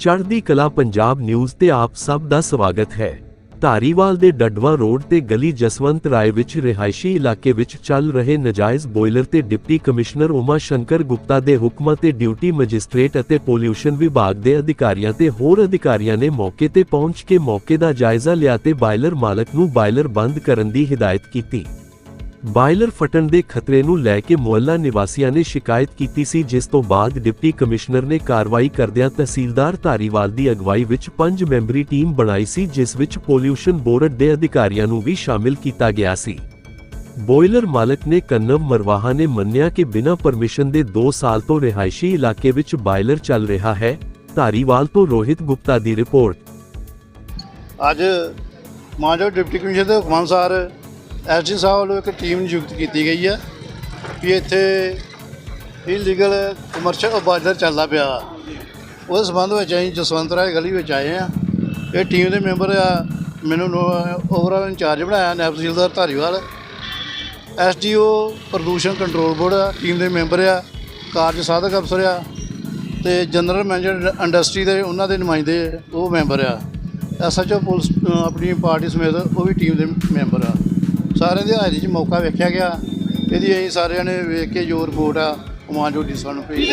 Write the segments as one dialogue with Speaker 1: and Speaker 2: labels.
Speaker 1: ਚੜ੍ਹਦੀ ਕਲਾ ਪੰਜਾਬ ਨਿਊਜ਼ ਤੇ ਆਪ ਸਭ ਦਾ ਸਵਾਗਤ ਹੈ। ਧਾਰੀਵਾਲ ਦੇ ਡੱਡਵਾ ਰੋਡ ਤੇ ਗਲੀ ਜਸਵੰਤ ਰਾਏ ਵਿੱਚ ਰਿਹਾਇਸ਼ੀ ਇਲਾਕੇ ਵਿੱਚ ਚੱਲ ਰਹੇ ਨਜਾਇਜ਼ ਬੋਇਲਰ ਤੇ ਡਿਪਟੀ ਕਮਿਸ਼ਨਰ ਉਮਾ ਸ਼ੰਕਰ ਗੁਪਤਾ ਦੇ ਹੁਕਮਾਂ ਤੇ ਡਿਊਟੀ ਮੈਜਿਸਟ੍ਰੇਟ ਅਤੇ ਪੋਲਿਊਸ਼ਨ ਵਿਭਾਗ ਦੇ ਅਧਿਕਾਰੀਆਂ ਤੇ ਹੋਰ ਅਧਿਕਾਰੀਆਂ ਨੇ ਮੌਕੇ ਤੇ ਪਹੁੰਚ ਕੇ ਮੌਕੇ ਦਾ ਜਾਇਜ਼ਾ ਲਿਆ ਤੇ ਬਾਇਲਰ ਮਾਲਕ ਨੂੰ ਬਾਇਲਰ ਬੰਦ ਕਰਨ ਦੀ ਹਦਾਇਤ ਕੀਤੀ। ਬਾਇਲਰ ਫਟਣ ਦੇ ਖਤਰੇ ਨੂੰ ਲੈ ਕੇ ਮੁਹੱਲਾ ਨਿਵਾਸੀਆਂ ਨੇ ਸ਼ਿਕਾਇਤ ਕੀਤੀ ਸੀ, ਜਿਸ ਤੋਂ ਬਾਅਦ ਡਿਪਟੀ ਕਮਿਸ਼ਨਰ ਨੇ ਕਾਰਵਾਈ ਕਰਦਿਆਂ ਤਹਿਸੀਲਦਾਰ ਧਾਰੀਵਾਲ ਦੀ ਅਗਵਾਈ ਵਿੱਚ ਪੰਜ ਮੈਂਬਰੀ ਟੀਮ ਬਣਾਈ ਸੀ, ਜਿਸ ਵਿੱਚ ਪੋਲਿਊਸ਼ਨ ਬੋਰਡ ਦੇ ਅਧਿਕਾਰੀਆਂ ਨੂੰ ਵੀ ਸ਼ਾਮਿਲ ਕੀਤਾ ਗਿਆ ਸੀ। ਬੋਇਲਰ ਮਾਲਕ ਨੇ ਕੰਨਵ ਮਰਵਾਹਾ ਨੇ ਮੰਨਿਆ ਕਿ ਬਿਨਾਂ ਪਰਮਿਸ਼ਨ ਦੇ 2 ਸਾਲ ਤੋਂ ਰਿਹਾਇਸ਼ੀ ਇਲਾਕੇ ਵਿੱਚ ਬਾਇਲਰ ਚੱਲ ਰਿਹਾ ਹੈ। ਧਾਰੀਵਾਲ ਤੋਂ ਰੋਹਿਤ ਗੁਪਤਾ ਦੀ ਰਿਪੋਰਟ।
Speaker 2: ਅੱਜ ਮਾਨਯੋਗ ਡਿਪਟੀ ਕਮਿਸ਼ਨਰ ਦੇ ਹੁਕਮ ਅਨੁਸਾਰ ਐਸਡੀ ਸਾਹਿਬ ਵੱਲੋਂ ਇੱਕ ਟੀਮ ਨਿਯੁਕਤ ਕੀਤੀ ਗਈ ਹੈ ਕਿ ਇੱਥੇ ਇਲੀਗਲ ਕਮਰਸ਼ੀਅਲ ਬਾਜ਼ਾਰ ਚੱਲਦਾ ਪਿਆ। ਉਹਦੇ ਸੰਬੰਧ ਵਿੱਚ ਅਸੀਂ ਜਸਵੰਤ ਰਾਏ ਗਲੀ ਵਿੱਚ ਆਏ ਆ ਇਹ ਟੀਮ ਦੇ ਮੈਂਬਰ ਆ, ਮੈਨੂੰ ਓਵਰਆਲ ਇੰਚਾਰਜ ਬਣਾਇਆ ਨਾਇਬ ਤਹਿਸੀਲਦਾਰ ਧਾਰੀਵਾਲ। ਐਸਡੀਓ ਪ੍ਰਦੂਸ਼ਣ ਕੰਟਰੋਲ ਬੋਰਡ ਆ ਟੀਮ ਦੇ ਮੈਂਬਰ ਆ, ਕਾਰਜ ਸਾਧਕ ਅਫਸਰ ਆ ਤੇ ਜਨਰਲ ਮੈਨੇਜਰ ਇੰਡਸਟਰੀ ਦੇ ਉਹਨਾਂ ਦੇ ਨੁਮਾਇੰਦੇ ਉਹ ਮੈਂਬਰ ਆ। ਐਸਐਚਓ ਪੁਲਿਸ ਆਪਣੀ ਪਾਰਟੀ ਸਮੇਤ ਉਹ ਵੀ ਟੀਮ ਦੇ ਮੈਂਬਰ ਆ। ਸਾਰਿਆਂ ਦੀ ਹਾਜ਼ਰੀ 'ਚ ਮੌਕਾ ਵੇਖਿਆ ਗਿਆ। ਇਹਦੀ ਅਸੀਂ ਸਾਰਿਆਂ ਨੇ ਵੇਖ ਕੇ ਜੋ ਰਿਪੋਰਟ ਆ ਕਮਾਂਡੋ ਡੀ ਸਾਨੂੰ ਭੇਜੀ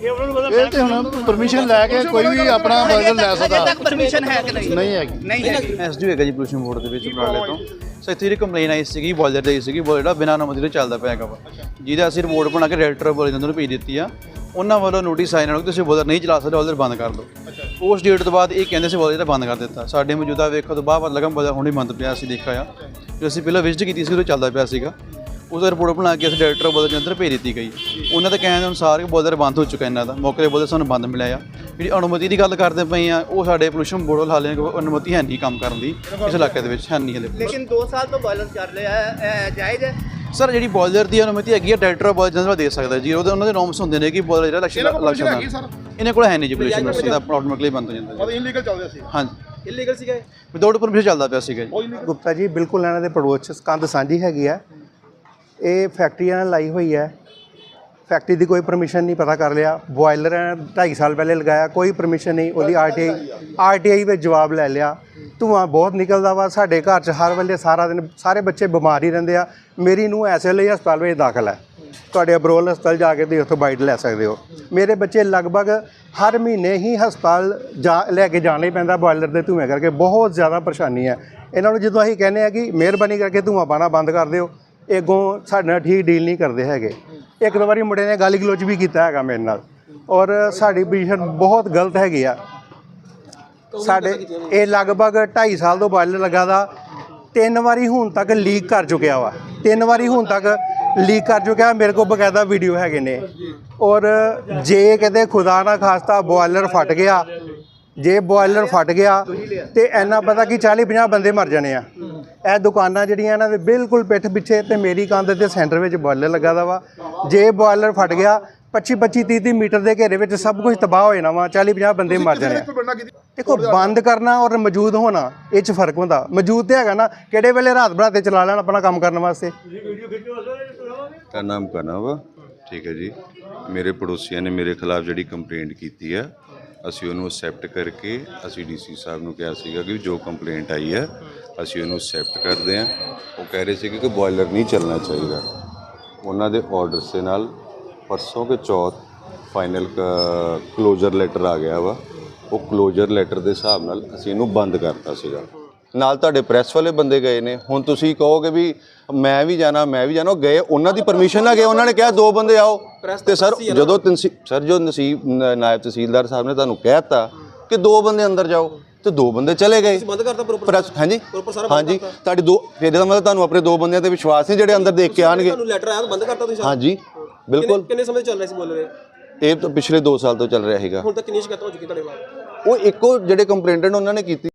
Speaker 2: ਇਹ ਤੇ ਹੁਣ ਪਰਮਿਸ਼ਨ ਲੈ ਕੇ ਕੋਈ ਵੀ ਆਪਣਾ ਬਰਗਰ ਲੈ
Speaker 3: ਅਜੇ
Speaker 2: ਸਕਦਾ
Speaker 3: ਤੱਕ ਪਰਮਿਸ਼ਨ ਹੈ ਕਿ ਨਹੀਂ?
Speaker 2: ਨਹੀਂ ਹੈਗੀ।
Speaker 3: ਨਹੀਂ ਹੈ
Speaker 4: ਐਸਡੀਓ ਹੈਗਾ ਜੀ ਪੋਲੂਸ਼ਨ ਬੋਰਡ ਦੇ ਵਿੱਚ ਬਰਾਲੇ ਤੋਂ। ਸੋ ਇੱਥੇ ਜਿਹੜੀ ਕੰਪਲੇਨ ਆਈ ਸੀਗੀ ਬੋਇਲਰ ਦੀ ਸੀਗੀ ਬੋਇਲਰ ਬਿਨਾਂ ਅਨੁਮਤੀ ਤੋਂ ਚੱਲਦਾ ਪਿਆ ਹੈਗਾ ਵਾ। ਜਿਹਦਾ ਅਸੀਂ ਰਿਪੋਰਟ ਬਣਾ ਕੇ ਡਾਇਰੈਕਟਰ ਬੋਲੇ ਨੂੰ ਭੇਜ ਦਿੱਤੀ ਆ। ਉਹਨਾਂ ਵੱਲੋਂ ਨੋਟਿਸ ਆਇਆ ਨਾਲ ਕਿ ਤੁਸੀਂ ਬੋਇਲਰ ਨਹੀਂ ਚਲਾ ਸਕਦੇ ਬੋਇਲਰ ਬੰਦ ਕਰ ਦਿਓ। ਉਸ ਡੇਟ ਤੋਂ ਬਾਅਦ ਇਹ ਕਹਿੰਦੇ ਸੀ ਬੋਇਲਰ ਜਿਹੜਾ ਬੰਦ ਕਰ ਦਿੱਤਾ। ਸਾਡੇ ਮੌਜੂਦਾ ਵੇਖੋ ਤੋਂ ਬਾਅਦ ਪਤਾ ਲੱਗਾ ਬੋਇਲਰ ਹੁਣੇ ਬੰਦ ਪਿਆ ਸੀ, ਦੇਖਿਆ ਆ। ਜੋ ਅਸੀਂ ਪਹਿਲਾਂ ਵਿਜ਼ਿਟ ਕੀਤੀ ਸੀ ਉਹ ਚੱਲਦਾ ਪਿਆ ਸੀਗਾ। ਉਹਦਾ ਰਿਪੋਰਟ ਬਣਾ ਕੇ ਅਸੀਂ ਡਾਇਰੈਕਟਰ ਬੋਲਰ ਦੇ ਭੇਜ ਦਿੱਤੀ ਗਈ। ਉਹਨਾਂ ਦੇ ਕਹਿਣ ਦੇ ਅਨੁਸਾਰ ਕਿ ਬੋਲਰ ਬੰਦ ਹੋ ਚੁੱਕਾ ਇਹਨਾਂ ਦਾ। ਮੌਕੇ ਤੇ ਬੋਲਰ ਸਾਨੂੰ ਬੰਦ ਮਿਲਿਆ ਆ। ਜਿਹੜੀ ਅਨੁਮਤੀ ਦੀ ਗੱਲ ਕਰਦੇ ਪਏ ਆ, ਉਹ ਸਾਡੇ ਪੋਲੂਸ਼ਨ ਬੋਰਡ ਵੱਲ ਹਾਲੇ ਅਨੁਮਤੀ ਹੈ ਨਹੀਂ ਕੰਮ ਕਰਨ ਦੀ, ਇਸ ਇਲਾਕੇ ਦੇ ਵਿੱਚ ਹੈ ਨਹੀਂ ਹਲੇ।
Speaker 3: ਲੇਕਿਨ 2 ਸਾਲ ਤੋਂ ਬਾਇਲਰ ਚੱਲ ਰਿਹਾ ਜਾਇਜ਼ ਹੈ?
Speaker 4: ਸਰ ਜਿਹੜੀ ਬੋਲਰ ਦੀ ਅਨੁਮਤੀ ਹੈਗੀ ਆ ਡਾਇਰੈਕਟਰ ਬੋਲਰ ਜਨਰਲ ਦੇ ਸਕਦਾ ਜੀ ਉਹਦੇ ਉਹਨਾਂ ਦੇ ਨੋਮਸ ਹੁੰਦੇ ਨੇ ਕਿ ਬੋਲਰ ਜਿਹੜਾ ਇਲੈਕਸ਼ਨ ਇਲੈਕਸ਼ਨ ਦਾ ਇਹਨਾਂ ਕੋਲ ਹੈ ਨਹੀਂ ਜੀ ਪੋਲੂਸ਼ਨ ਯੂਨੀਵਰਸਿਟੀ ਦਾ ਆਟੋਮੈਟਿਕਲੀ ਬੰਦ ਹੋ ਜਾਂਦਾ ਜੀ।
Speaker 5: ਮਤਲਬ ਇਲੀਗਲ ਚੱਲਦੇ ਸੀ।
Speaker 4: ਹਾਂਜੀ।
Speaker 3: ਇਲੀਗਲ ਸੀਗਾ ਇਹ?
Speaker 4: ਵਿਦਆਊਟ ਪਰਮਿਸ਼ਨ ਚੱਲਦਾ ਪਿਆ ਸੀਗਾ ਜੀ।
Speaker 6: ਗੁਪਤਾ ਜੀ ਬਿਲਕੁਲ ਇਹਨਾਂ ਦੇ 'ਚ ਕੰਧ ਸਾਂਝੀ ਹੈਗੀ ਆ। ਇਹ ਫੈਕਟਰੀਆਂ ਨਾਲ ਲਾਈ ਹੋਈ ਹੈ ਫੈਕਟਰੀ ਦੀ ਕੋਈ ਪਰਮਿਸ਼ਨ ਨਹੀਂ ਪਤਾ ਕਰ ਲਿਆ। ਬੋਇਲਰ 2.5 ਸਾਲ ਪਹਿਲੇ ਲਗਾਇਆ ਕੋਈ ਪਰਮਿਸ਼ਨ ਨਹੀਂ। ਉਹਦੀ ਆਰਟੀਆਈ ਆਰਟੀਆਈ ਵਿੱਚ ਜਵਾਬ ਲੈ ਲਿਆ। ਧੂਆਂ ਬਹੁਤ ਨਿਕਲਦਾ ਵਾ, ਸਾਡੇ ਘਰ 'ਚ ਹਰ ਵੇਲੇ ਸਾਰਾ ਦਿਨ ਸਾਰੇ ਬੱਚੇ ਬਿਮਾਰ ਹੀ ਰਹਿੰਦੇ ਆ। ਮੇਰੀ ਨੂੰ ਐਸੇ ਲਈ ਹਸਪਤਾਲ ਵਿੱਚ ਦਾਖਲ ਹੈ। ਤੁਹਾਡੇ ਅਬਰੋਲ ਹਸਪਤਾਲ ਜਾ ਕੇ ਤੁਸੀਂ ਉੱਥੋਂ ਬਾਈਟ ਲੈ ਸਕਦੇ ਹੋ। ਮੇਰੇ ਬੱਚੇ ਲਗਭਗ ਹਰ ਮਹੀਨੇ ਹੀ ਹਸਪਤਾਲ ਜਾ ਲੈ ਕੇ ਜਾਣਾ ਹੀ ਪੈਂਦਾ, ਬੋਇਲਰ ਦੇ ਧੂਏ ਕਰਕੇ। ਬਹੁਤ ਜ਼ਿਆਦਾ ਪਰੇਸ਼ਾਨੀ ਹੈ। ਇਹਨਾਂ ਨੂੰ ਜਦੋਂ ਅਸੀਂ ਕਹਿੰਦੇ ਆ ਕਿ ਮਿਹਰਬਾਨੀ ਕਰਕੇ ਧੂਆਂ ਪਾਣਾ ਬੰਦ ਕਰ ਦਿਓ ਇਹ ਅੱਗੋਂ ਸਾਡੇ ਨਾਲ ਠੀਕ ਡੀਲ ਨਹੀਂ ਕਰਦੇ ਹੈਗੇ। ਇੱਕ ਦੋ ਵਾਰੀ ਮੁੰਡੇ ਨੇ ਗਾਲੀ ਗਲੋਚ ਵੀ ਕੀਤਾ ਹੈਗਾ ਮੇਰੇ ਨਾਲ। ਔਰ ਸਾਡੀ ਪੋਜੀਸ਼ਨ ਬਹੁਤ ਗਲਤ ਹੈਗੀ ਆ। ਸਾਡੇ ਇਹ ਲਗਭਗ 2.5 ਸਾਲ ਤੋਂ ਬਾਇਲਰ ਲੱਗਾ ਦਾ। ਤਿੰਨ ਵਾਰੀ ਹੁਣ ਤੱਕ ਲੀਕ ਕਰ ਚੁੱਕਿਆ ਵਾ। ਤਿੰਨ ਵਾਰੀ ਹੁਣ ਤੱਕ ਲੀਕ ਕਰ ਚੁੱਕਿਆ। ਮੇਰੇ ਕੋਲ ਬਕਾਇਦਾ ਵੀਡੀਓ ਹੈਗੇ ਨੇ। ਔਰ ਜੇ ਕਿਤੇ ਖੁਦਾ ਨਾ ਖਾਸਤਾ ਬੋਇਲਰ ਫਟ ਗਿਆ ਜੇ ਬੋਇਲਰ ਫਟ ਗਿਆ ਤੇ ਇੰਨਾ ਪਤਾ ਕਿ 40 50 ਬੰਦੇ ਮਰ ਜਾਣੇ ਆ। ਇਹ ਦੁਕਾਨਾਂ ਜਿਹੜੀਆਂ ਇਹਨਾਂ ਦੇ ਬਿਲਕੁਲ ਪਿੱਠ ਪਿੱਛੇ ਤੇ ਮੇਰੀ ਕੰਧ ਦੇ ਸੈਂਟਰ ਵਿੱਚ ਬੋਇਲਰ ਲੱਗਾ ਦਾ ਵਾ। ਜੇ ਬੋਇਲਰ ਫਟ ਗਿਆ 25 25 30 30 ਮੀਟਰ ਦੇ ਘੇਰੇ ਵਿੱਚ ਸਭ ਕੁਝ ਤਬਾਹ ਹੋ ਜਾਣਾ ਵਾ 40 50 ਬੰਦੇ ਮਰ ਜਾਣੇ ਆ। ਦੇਖੋ ਬੰਦ ਕਰਨਾ ਔਰ ਮੌਜੂਦ ਹੋਣਾ ਇਹ ਚ ਫ਼ਰਕ ਹੁੰਦਾ। ਮੌਜੂਦ ਤੇ ਹੈਗਾ ਨਾ ਕਿਹੜੇ ਵੇਲੇ ਰਾਤ ਬਰਾਤੇ ਚਲਾ ਲੈਣ ਆਪਣਾ ਕੰਮ ਕਰਨ ਵਾਸਤੇ?
Speaker 7: ਦਾ ਨਾਮ ਕਨਵ ਠੀਕ ਹੈ ਜੀ। ਮੇਰੇ ਪੜੋਸੀਆਂ ਨੇ ਮੇਰੇ ਖਿਲਾਫ ਜਿਹੜੀ ਕੰਪਲੇਂਟ ਕੀਤੀ ਹੈ ਅਸੀਂ ਉਹਨੂੰ ਅਸੈਪਟ ਕਰਕੇ ਅਸੀਂ ਡੀਸੀ ਸਾਹਿਬ ਨੂੰ ਕਿਹਾ ਸੀਗਾ ਕਿ ਜੋ ਕੰਪਲੇਂਟ ਆਈ ਹੈ ਅਸੀਂ ਉਹਨੂੰ ਅਸੈਪਟ ਕਰਦੇ ਹਾਂ। ਉਹ ਕਹਿ ਰਹੇ ਸੀ ਕਿ ਬਾਇਲਰ ਨਹੀਂ ਚੱਲਣਾ ਚਾਹੀਦਾ। ਉਹਨਾਂ ਦੇ ਆਰਡਰਸ ਦੇ ਨਾਲ ਪਰਸੋਂ ਕੇ ਚੌਥ ਫਾਈਨਲ ਕਲੋਜ਼ਰ ਲੈਟਰ ਆ ਗਿਆ ਵਾ। ਉਹ ਕਲੋਜ਼ਰ ਲੈਟਰ ਦੇ ਹਿਸਾਬ ਨਾਲ ਅਸੀਂ ਇਹਨੂੰ ਬੰਦ ਕਰਤਾ ਸੀਗਾ। ਨਾਲ ਤੁਹਾਡੇ ਪ੍ਰੈਸ ਵਾਲੇ ਬੰਦੇ ਗਏ ਨੇ। ਹੁਣ ਤੁਸੀਂ ਕਹੋਗੇ ਵੀ ਮੈਂ ਵੀ ਜਾਣਾ ਮੈਂ ਵੀ ਜਾਣਾ ਉਹ ਗਏ ਉਹਨਾਂ ਦੀ ਪਰਮਿਸ਼ਨ ਨਾਲ ਗਏ ਉਹਨਾਂ ਨੇ ਕਿਹਾ ਦੋ ਬੰਦੇ ਆਓ। ਤੇ ਸਰ ਜਦੋਂ ਤਨਸੀ ਸਰ ਜੋ ਨਸੀਬ ਨਾਇਬ ਤਹਿਸੀਲਦਾਰ ਸਾਹਿਬ ਨੇ ਤੁਹਾਨੂੰ ਕਹਿਤਾ ਕਿ ਦੋ ਬੰਦੇ ਅੰਦਰ ਜਾਓ ਤੇ ਦੋ ਬੰਦੇ ਚਲੇ ਗਏ। ਬੰਦ ਕਰਤਾ ਪ੍ਰੋਪਰ ਹਾਂਜੀ? ਹਾਂਜੀ। ਤੁਹਾਡੇ ਦੋ ਫਿਰ ਇਹਦਾ ਮਤਲਬ ਤੁਹਾਨੂੰ ਆਪਣੇ ਦੋ ਬੰਦਿਆਂ ਤੇ ਵਿਸ਼ਵਾਸ ਨਹੀਂ ਜਿਹੜੇ ਅੰਦਰ ਦੇਖ ਕੇ ਆਣਗੇ
Speaker 8: ਤੁਹਾਨੂੰ ਲੈਟਰ ਆਇਆ ਤਾਂ ਬੰਦ ਕਰਤਾ ਤੁਸੀਂ
Speaker 7: ਹਾਂਜੀ। ਬਿਲਕੁਲ।
Speaker 8: ਕਿੰਨੇ ਸਮੇਂ ਤੋਂ ਚੱਲ ਰਿਹਾ ਸੀ ਬੋਲ ਰਹੇ
Speaker 7: ਇਹ ਤਾਂ ਪਿਛਲੇ 2 ਸਾਲ ਤੋਂ ਚੱਲ ਰਿਹਾ ਹੈਗਾ।
Speaker 8: ਹੁਣ ਤੱਕ ਕਿੰਨੀ ਸ਼ਿਕਾਇਤਾਂ ਹੋ ਚੁੱਕੀ ਤੁਹਾਡੇ ਬਾਰੇ
Speaker 7: ਉਹ ਇੱਕੋ ਜਿਹੜੇ ਕੰਪਲੇਂਟਡ ਉਹਨਾਂ ਨੇ ਕੀਤੀ